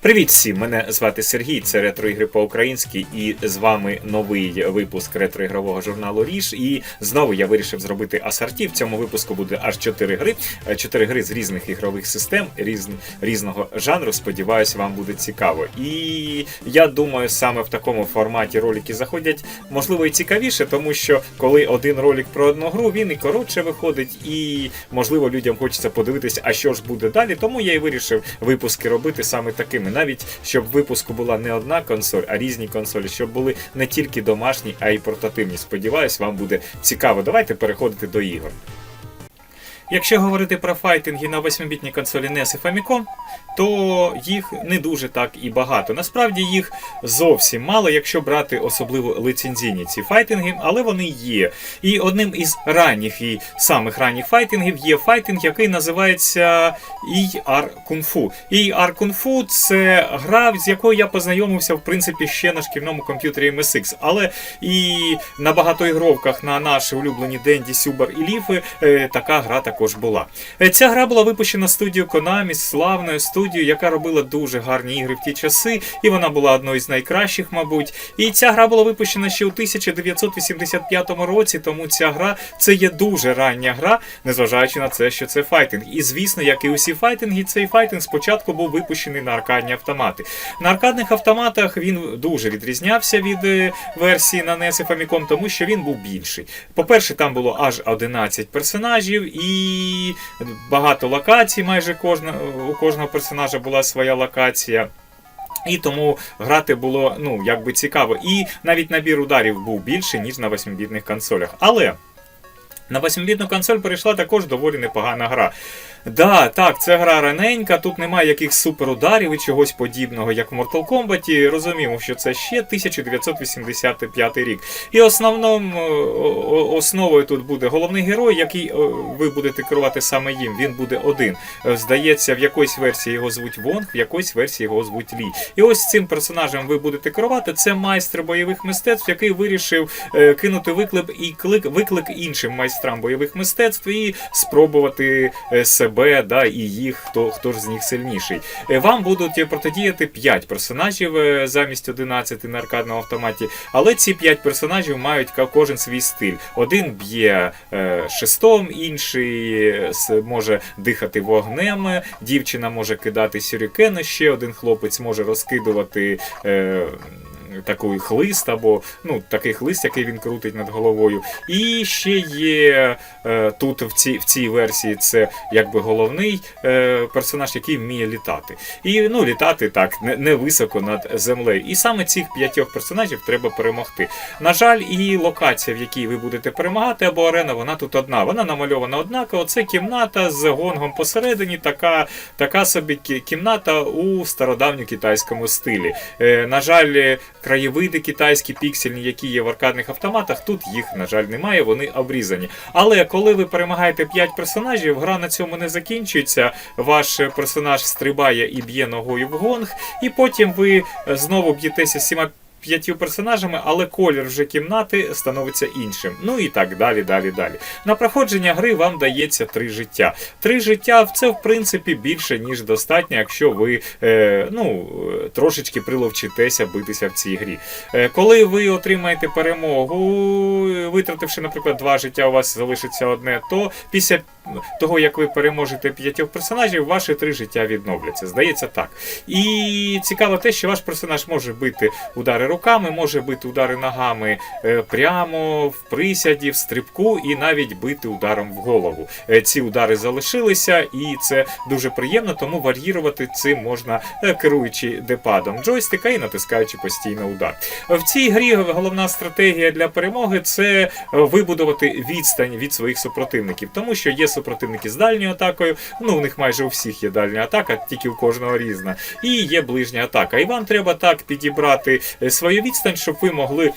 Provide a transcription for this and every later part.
Привіт всім! Мене звати Сергій, це ретроігри по-українськи, і з вами новий випуск ретроігрового журналу Ріж. І знову я вирішив зробити асорті. В цьому випуску буде аж 4 гри. 4 гри з різних ігрових систем, різ, різного жанру. Сподіваюсь, вам буде цікаво. І я думаю, саме в такому форматі ролики заходять, можливо, і цікавіше, тому що коли один ролик про одну гру, він і коротше виходить, і можливо людям хочеться подивитися, а що ж буде далі. Тому я і вирішив випуски робити саме такими. Навіть щоб випуску була не одна консоль, а різні консолі, щоб були не тільки домашні, а й портативні. Сподіваюсь, вам буде цікаво. Давайте переходити до ігор. Якщо говорити про файтинги на 8-бітній консолі NES і Famicom, то їх не дуже так і багато. Насправді їх зовсім мало, якщо брати особливо лицензійні ці файтинги, але вони є. І одним із ранніх і самих ранніх файтингів є файтинг, який називається ER Kung Fu. ER Kung Fu – це гра, з якою я познайомився в принципі ще на шкільному комп'ютері MSX. Але і на багатоігровках на наші улюблені Денді, Сюбар і Ліфи е, така гра також була. Е, Ця гра була випущена студією Konami, славною студією, яка робила дуже гарні ігри в ті часи, і вона була одною з найкращих, мабуть. І ця гра була випущена ще у 1985 році, тому ця гра це є дуже рання гра, незважаючи на це, що це файтинг. І звісно, як і усі файтинги, цей файтинг спочатку був випущений на аркадні автомати. На аркадних автоматах він дуже відрізнявся від е, версії на NES і Famicom, тому що він був більший. По-перше, там було аж 11 персонажів і багато локацій. Майже кожна, у кожного персонажа була своя локація. І тому грати було ну якби цікаво. І навіть набір ударів був більший, ніж на 8-бітних консолях. Але на 8-бітну консоль перейшла також доволі непогана гра. Да, так, це гра раненька, тут немає якихось суперударів і чогось подібного, як в Mortal Kombat. Розуміємо, що це ще 1985 рік. І основним е, основою тут буде головний герой, який е, ви будете керувати саме їм. Він буде один. Е, Здається, в якоїсь версії його звуть Вонг, в якоїсь версії його звуть Лі. І ось цим персонажем ви будете керувати. Це майстер бойових мистецтв, який вирішив кинути виклик і клик, виклик іншим майстрам бойових мистецтв і спробувати е, себе да, і їх, хто, хто ж з них сильніший. Е, Вам будуть е, протидіяти 5 персонажів е, замість 11 на аркадному автоматі, але ці 5 персонажів мають кожен свій стиль. Один б'є шестом, інший може дихати вогнем, дівчина може кидати сюрікени, ще один хлопець може розкидувати. Такий хлист або ну такий хлист, який він крутить над головою. І ще є е, тут в цій, в цій версії це якби головний е, персонаж, який вміє літати. І ну літати так не, високо над землею. І саме цих п'ятьох персонажів треба перемогти. На жаль, і локація, в якій ви будете перемагати, або арена, вона тут одна. Вона намальована однаково. Це кімната з гонгом посередині, така, така собі кімната у стародавньому китайському стилі. Е, на жаль, краєвиди китайські піксельні, які є в аркадних автоматах, тут їх, на жаль, немає, вони обрізані. Але коли ви перемагаєте 5 персонажів, гра на цьому не закінчується. Ваш персонаж стрибає і б'є ногою в гонг, і потім ви е, знову б'єтеся з всіма. П'ятью персонажами, але колір вже кімнати становиться іншим. Ну і так далі, далі, далі. На проходження гри вам дається три життя. Три життя це в принципі більше ніж достатньо, якщо ви е, ну, е, трошечки приловчитеся битися в цій грі. Е, коли ви отримаєте перемогу, е, витративши, наприклад, два життя, у вас залишиться одне, то після того, як ви переможете п'ятьох персонажів, ваші три життя відновляться. Здається так. І цікаво те, що ваш персонаж може бити удари руками, може бити удари ногами е, прямо в присяді, в стрибку і навіть бити ударом в голову. Е, Ці удари залишилися, і це дуже приємно, тому вар'ірувати цим можна е, керуючи депадом джойстика і натискаючи постійно удар. В цій грі головна стратегія для перемоги це вибудувати відстань від своїх супротивників, тому що є супротивники з дальньою атакою. Ну, у них майже у всіх є дальня атака, тільки у кожного різна. І є ближня атака. І вам треба так підібрати свою відстань, щоб ви могли.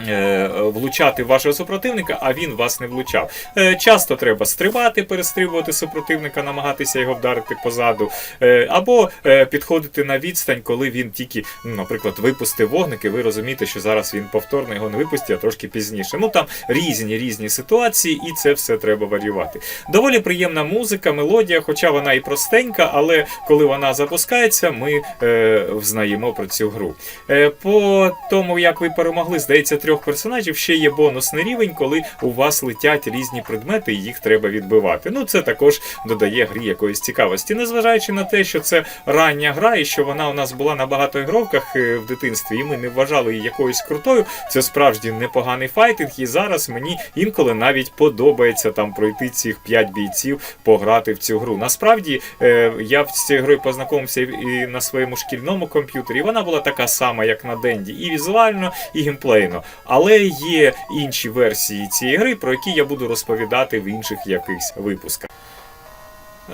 Е, Влучати вашого супротивника, а він вас не влучав. Е, Часто треба стрибати, перестрибувати супротивника, намагатися його вдарити позаду, е, або підходити на відстань, коли він тільки, ну, наприклад, випустив вогник, і ви розумієте, що зараз він повторно його не випустить, а трошки пізніше. Ну там різні різні ситуації, і це все треба варіювати. Доволі приємна музика, мелодія, хоча вона і простенька, але коли вона запускається, ми е, взнаємо про цю гру. Е, по тому, як ви перемогли, здається, трьох персонажів, ще є бонусний рівень, коли у вас летять різні предмети, і їх треба відбивати. Ну, це також додає грі якоїсь цікавості. Незважаючи на те, що це рання гра, і що вона у нас була на багато ігровках е, в дитинстві, і ми не вважали її якоюсь крутою. Це справді непоганий файтинг, і зараз мені інколи навіть подобається там пройти цих 5 бійців, пограти в цю гру. Насправді е, я з цією грою познайомився і на своєму шкільному комп'ютері. Вона була така сама, як на Денді, і візуально, і геймплейно. Але є інші версії цієї гри, про які я буду розповідати в інших якихось випусках.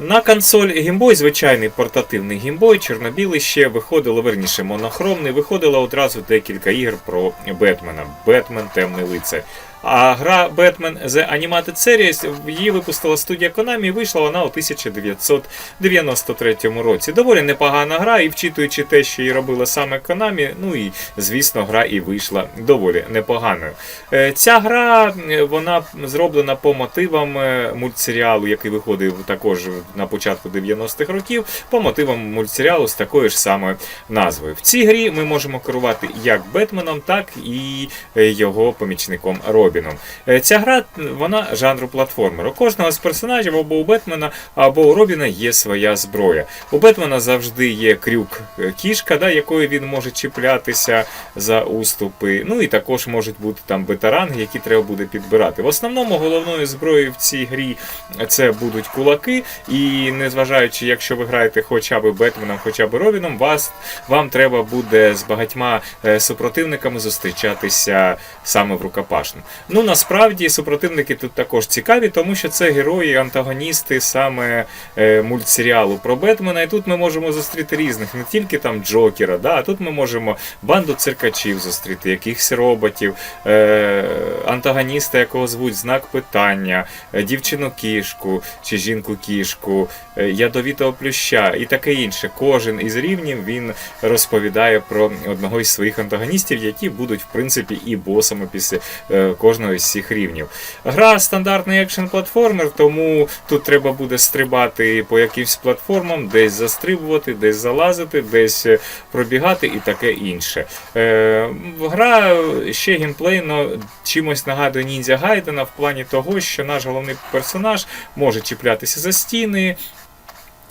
На консоль Game Boy, звичайний портативний Game Boy, чорно-білий ще виходило, верніше монохромний, виходило одразу декілька ігр про Бетмена. Бетмен Темний лицар. А гра Batman The Animated Series її випустила студія Konami і вийшла вона у 1993 році. Доволі непогана гра, і вчитуючи те, що її робила саме Konami, ну і звісно, гра і вийшла доволі непоганою. Е, Ця гра е, вона зроблена по мотивам е, мультсеріалу, який виходив також на початку 90-х років, по мотивам мультсеріалу з такою ж самою назвою. В цій грі ми можемо керувати як Бетменом, так і його помічником Робіном. Е, Ця гра вона жанру платформер. Кожного з персонажів або у Бетмена, або у Робіна є своя зброя. У Бетмена завжди є крюк е, да, якою він може чіплятися за уступи. Ну і також можуть бути там ветеранги, які треба буде підбирати. В основному головною зброєю в цій грі це будуть кулаки, і незважаючи, якщо ви граєте хоча б Бетменом, хоча б Робіном, вас вам треба буде з багатьма е, супротивниками зустрічатися саме в рукопашну. Ну насправді супротивники тут також цікаві, тому що це герої, антагоністи саме е, мультсеріалу про Бетмена. І тут ми можемо зустріти різних, не тільки там Джокера, да, а тут ми можемо банду циркачів зустріти, якихось роботів, е, антагоніста, якого звуть знак питання, е, дівчину кішку чи жінку кішку, е, ядовітого плюща і таке інше. Кожен із рівнів він розповідає про одного із своїх антагоністів, які будуть в принципі і босами після е, кожного із цих рівнів. Гра стандартний екшен платформер, тому тут треба буде стрибати по якимсь платформам, десь застрибувати, десь залазити, десь е, пробігати і таке інше. Е, гра ще геймплейно чимось нагадує ніндзя Гайдена в плані того, що наш головний персонаж може чіплятися за стіни.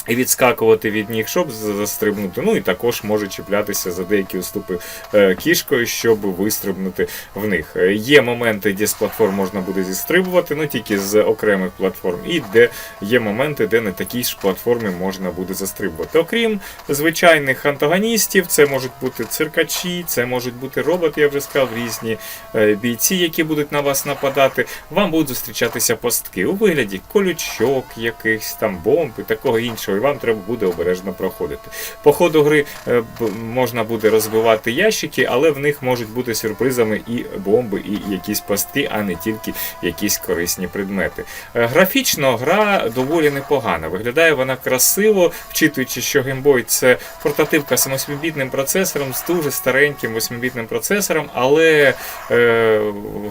І відскакувати від них, щоб застрибнути. Ну і також може чіплятися за деякі уступи е, кішкою, щоб вистрибнути в них. Е, Є моменти, де з платформ можна буде зістрибувати, ну тільки з окремих платформ, і де є моменти, де на такій ж платформі можна буде застрибувати. Окрім звичайних антагоністів, це можуть бути циркачі, це можуть бути роботи, я вже сказав, різні е, бійці, які будуть на вас нападати. Вам будуть зустрічатися пастки у вигляді колючок, якихось там бомб і такого іншого. І вам треба буде обережно проходити. По ходу гри е, можна буде розбивати ящики, але в них можуть бути сюрпризами і бомби, і якісь пастки, а не тільки якісь корисні предмети. Е, Графічно гра доволі непогана. Виглядає вона красиво, вчитуючи, що Boy це портативка з 8-бітним процесором, з дуже стареньким 8-бітним процесором, але е,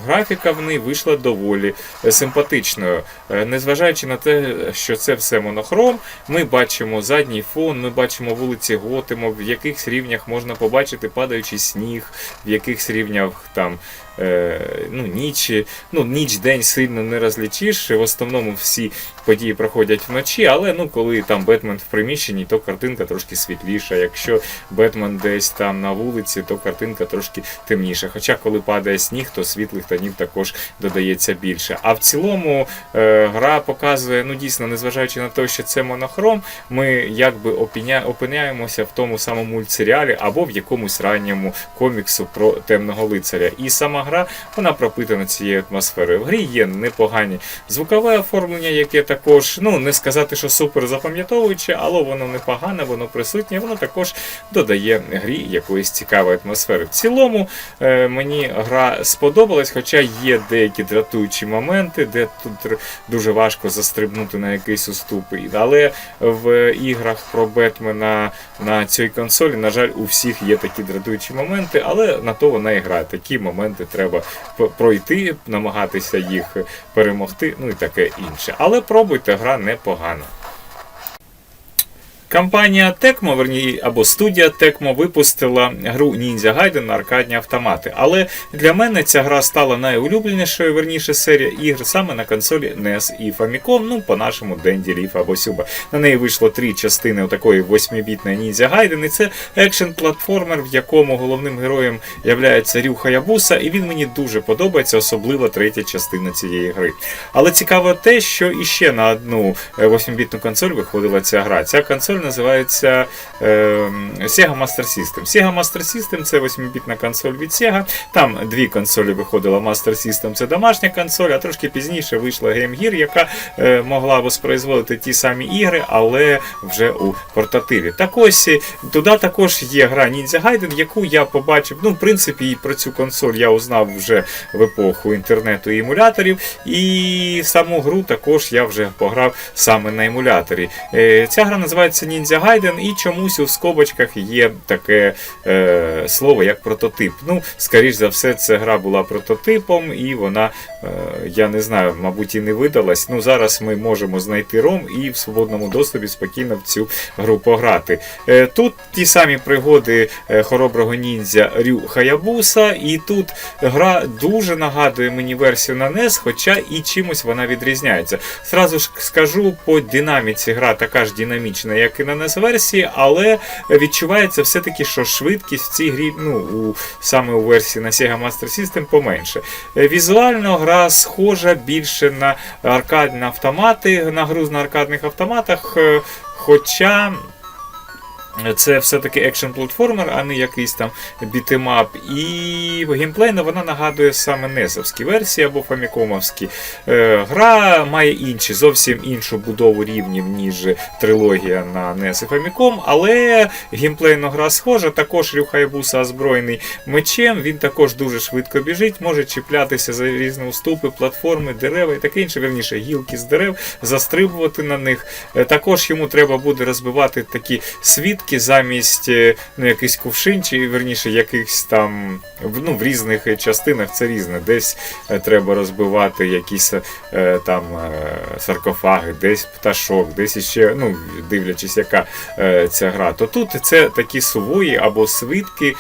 графіка в ній вийшла доволі е, симпатичною. Незважаючи на те, що це все монохром, ми бачимо задній фон, ми бачимо вулиці Готимо, в якихось рівнях можна побачити падаючий сніг, в якихось рівнях там ну, ніч, ну, ніч день сильно не розлічиш. В основному всі події проходять вночі, але ну, коли там Бетмен в приміщенні, то картинка трошки світліша. Якщо Бетмен десь там на вулиці, то картинка трошки темніша. Хоча, коли падає сніг, то світлих тонів також додається більше. А в цілому е, гра показує, ну дійсно, незважаючи на те, що це монохром, ми якби опіня... опиняємося в тому самому мультсеріалі або в якомусь ранньому коміксу про темного лицаря. І сама гра, вона пропитана цією атмосферою. В грі є непогані звукове оформлення, яке також, ну не сказати, що супер запам'ятовуюче, але воно непогане, воно присутнє, воно також додає грі якоїсь цікавої атмосфери. В цілому е, мені гра сподобалась, хоча є деякі дратуючі моменти, де тут дуже важко застрибнути на якийсь уступ. Але в іграх про Бетмена на цій консолі, на жаль, у всіх є такі дратуючі моменти, але на то вона і грає. Такі моменти треба пройти, намагатися їх перемогти, ну і таке інше. Але пробуйте, гра непогана. Компанія Tecmo, верні, або студія Tecmo випустила гру Ninja Gaiden на аркадні автомати. Але для мене ця гра стала найулюбленішою, верніше серія ігр саме на консолі NES і Famicom, ну по-нашому Dendy Leaf або Сюба. На неї вийшло три частини такої 8-бітної Ninja Gaiden, і це екшен платформер, в якому головним героєм являється Рю Хаябуса, і він мені дуже подобається, особливо третя частина цієї гри. Але цікаво те, що іще на одну е, 8-бітну консоль виходила ця гра. Ця консоль називається е, Sega Master System. Sega Master System це 8-бітна консоль від Sega. Там дві консолі виходила Master System, це домашня консоль, а трошки пізніше вийшла Game Gear, яка е, могла воспроизводити ті самі ігри, але вже у портативі. Так ось е, туди також є гра Ninja Gaiden, яку я побачив. Ну, в принципі, і про цю консоль я узнав вже в епоху інтернету і емуляторів. І саму гру також я вже пограв саме на емуляторі. Е, Ця гра називається Ninja Gaiden, і чомусь у скобочках є таке е, слово як прототип. Ну, скоріш за все, ця гра була прототипом, і вона, е, я не знаю, мабуть, і не видалась. Ну, зараз ми можемо знайти ром і в свободному доступі спокійно в цю гру пограти. Е, тут ті самі пригоди е, хороброго ніндзя Рю Хаябуса, і тут гра дуже нагадує мені версію на NES, хоча і чимось вона відрізняється. Зразу ж скажу, по динаміці гра така ж динамічна, як і на NES версії, але відчувається все-таки, що швидкість в цій грі, ну, у, саме у версії на Sega Master System поменше. Е, Візуально гра схожа більше на аркадні автомати, на гру на аркадних автоматах, е, хоча. Це все-таки екшен платформер, а не якийсь там бітемап. І геймплейно вона нагадує саме несовські версії або фамікомовські. Е, гра має інші, зовсім іншу будову рівнів, ніж трилогія на NES і Famicom, але геймплейно гра схожа. Також Рю Хаябуса озброєний мечем. Він також дуже швидко біжить, може чіплятися за різні уступи, платформи, дерева і таке інше, верніше, гілки з дерев, застрибувати на них. Е, Також йому треба буде розбивати такі свідки замість е, ну, якийсь кувшин, чи верніше якихось там ну, в різних частинах це різне. Десь е, треба розбивати якісь е, там саркофаги, десь пташок, десь іще, ну, дивлячись, яка ця гра. То тут це такі сувої або свитки,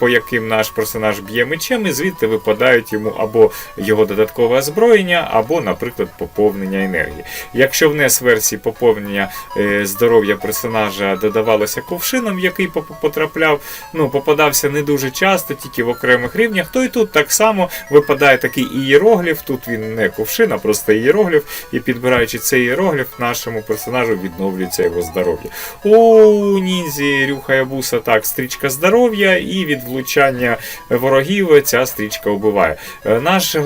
по яким наш персонаж б'є мечем, і звідти випадають йому або його додаткове озброєння, або, наприклад, поповнення енергії. Якщо в NES версії поповнення здоров'я персонажа додавалося ковшином, який потрапляв, ну, попадався не дуже часто, тільки в окремих рівнях, то і тут так само випадає такий ієрогліф. Тут він не ковшин, а просто ієрогліф, і підбираючи цей ієрогліф, нашому персонажу відновлюється його здоров'я. У ніндзі Рюха Ябуса так, стрічка здоров'я, і від влучання ворогів ця стрічка вбиває. Е, Наш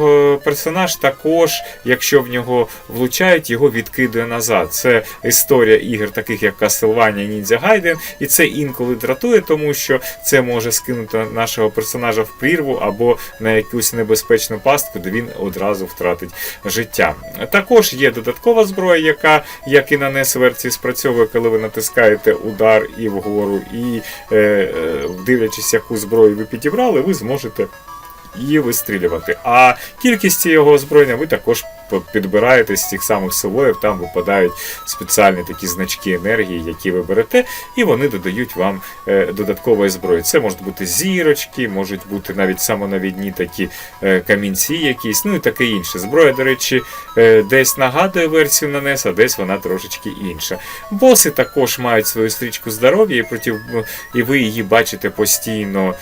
персонаж також, якщо в нього влучають, його відкидує назад. Це історія ігор, таких як Castlevania Ninja Gaiden, і це інколи дратує, тому що це може скинути нашого персонажа в прірву або на якусь небезпечну пастку, де він одразу втратить життя. Також є додаткова зброя, яка, як і на версії, спрацьовує, коли ви натискаєте удар і вгору, і е, е, дивлячись, яку зброю ви підібрали, ви зможете її вистрілювати. А кількість його озброєння ви також підбираєте з цих самих силоїв, там випадають спеціальні такі значки енергії, які ви берете, і вони додають вам е, додаткової зброї. Це можуть бути зірочки, можуть бути навіть самонавідні такі е, камінці якісь, ну і таке інше. Зброя, до речі, е, десь нагадує версію на NES, а десь вона трошечки інша. Боси також мають свою стрічку здоров'я, і проти і ви її бачите постійно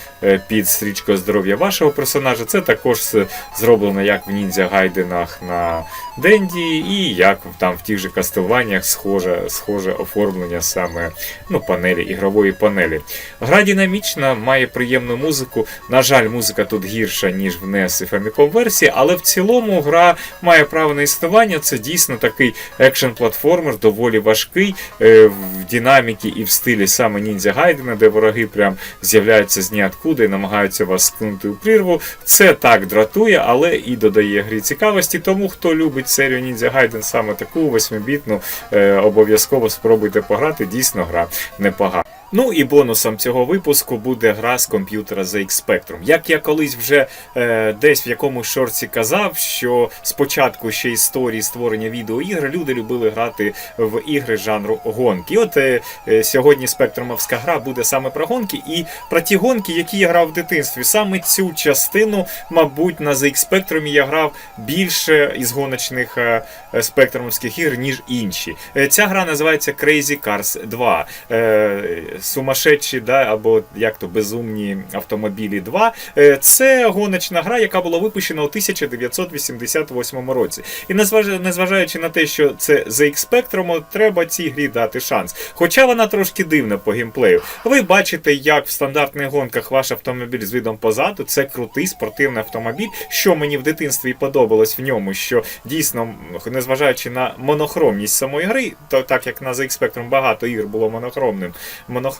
під стрічкою здоров'я вашого персонажа. Це також зроблено як в ніндзя гайденах на uh, Денді, і як там в тих же кастуваннях схоже, схоже оформлення саме ну, панелі, ігрової панелі. Гра динамічна, має приємну музику. На жаль, музика тут гірша, ніж в NES і Famicom версії, але в цілому гра має право на існування. Це дійсно такий екшен-платформер, доволі важкий е, в динаміки і в стилі саме Ніндзя Гайдена, де вороги прям з'являються з ніоткуди і намагаються вас скинути у прірву. Це так дратує, але і додає грі цікавості. Тому хто любить серію Ninja Гайден, саме таку 8-бітну, е, обов'язково спробуйте пограти. Дійсно, гра непогана. Ну і бонусом цього випуску буде гра з комп'ютера ZX Spectrum. Як я колись вже е, десь в якомусь шорці казав, що спочатку ще історії створення відеоігр люди любили грати в ігри жанру гонки. І от е, е, сьогодні спектрумовська гра буде саме про гонки, і про ті гонки, які я грав в дитинстві. Саме цю частину, мабуть, на ZX Spectrum я грав більше із гоночних е, е, спектрумовських ігр, ніж інші. Е, Ця гра називається Crazy Cars 2. Е, Сумасшедші, да, або як то безумні автомобілі 2. Е, Це гоночна гра, яка була випущена у 1988 році. І незважаючи на те, що це ZX Spectrum, треба цій грі дати шанс. Хоча вона трошки дивна по геймплею. Ви бачите, як в стандартних гонках ваш автомобіль з видом позаду це крутий спортивний автомобіль. Що мені в дитинстві подобалось в ньому, що дійсно, незважаючи на монохромність самої гри, то так як на ZX Spectrum багато ігр було монохромним,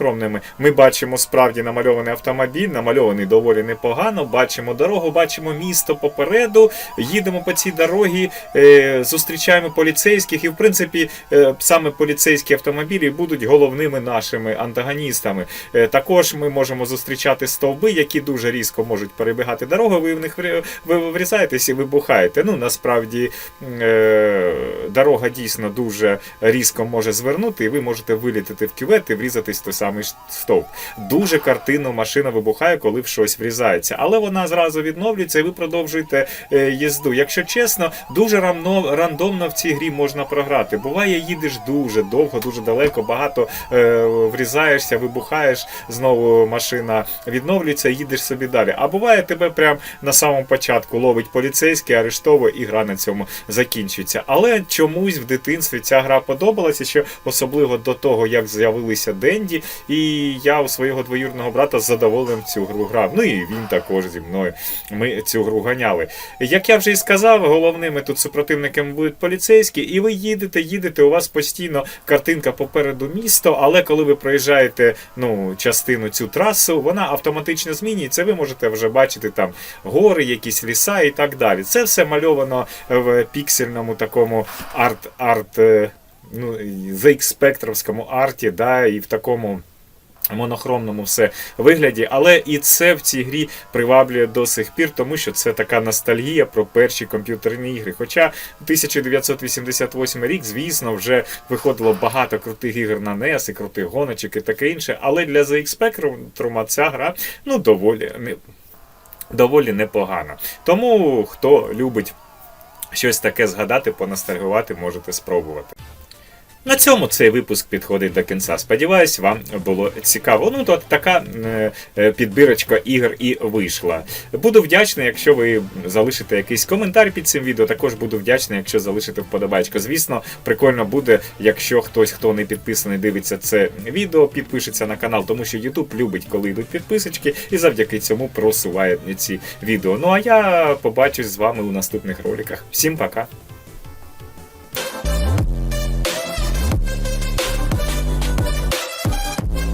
монохромними, ми бачимо справді намальований автомобіль, намальований доволі непогано. Бачимо дорогу, бачимо місто попереду, їдемо по цій дорогі, е, зустрічаємо поліцейських, і в принципі е, саме поліцейські автомобілі будуть головними нашими антагоністами. Е, також ми можемо зустрічати стовби, які дуже різко можуть перебігати дорогу. Ви в них ви врізаєтесь і вибухаєте. Ну насправді дорога дійсно дуже різко може звернути, і ви можете вилітати в кювет і врізатись той самий стовп. Дуже картинно машина вибухає, коли в щось врізається, але вона зразу відновлюється, і ви продовжуєте е, їзду. Якщо чесно, дуже рандомно в цій грі можна програти. Буває, їдеш дуже довго, дуже далеко, багато е, врізаєшся, вибухаєш, знову машина відновлюється, їдеш собі далі. А буває, тебе прям на самому початку ловить поліцейський, арештовує, і гра на цьому закінчується. Але чомусь в дитинстві ця гра подобалася, що особливо до того, як з'явилися Денді, і я у свого двоюрного брата з задоволенням цю гру грав. Ну і він також зі мною. Ми цю гру ганяли. Як я вже і сказав, головними тут супротивниками будуть поліцейські, і ви їдете, їдете, у вас постійно картинка попереду місто, але коли ви проїжджаєте ну, частину цю трасу, вона автоматично змінюється. Ви можете вже бачити там гори, якісь ліса і так далі. Це все мальовано в піксельному такому арт-арт. Ну, ZX спектровському арті, да, і в такому монохромному все вигляді, але і це в цій грі приваблює до сих пір, тому що це така ностальгія про перші комп'ютерні ігри. Хоча 1988 рік, звісно, вже виходило багато крутих ігор на NES і крутих гоночок і таке інше, але для ZX Spectrum ця гра ну доволі не. Доволі непогана. Тому хто любить щось таке згадати, поностальгувати, можете спробувати. На цьому цей випуск підходить до кінця. Сподіваюсь, вам було цікаво. Ну, то така е, е, підбірочка ігор і вийшла. Буду вдячний, якщо ви залишите якийсь коментар під цим відео. Також буду вдячний, якщо залишите вподобайку. Звісно, прикольно буде, якщо хтось, хто не підписаний, дивиться це відео, підпишеться на канал, тому що YouTube любить, коли йдуть підписочки, і завдяки цьому просуває ці відео. Ну а я побачусь з вами у наступних роликах. Всім пока!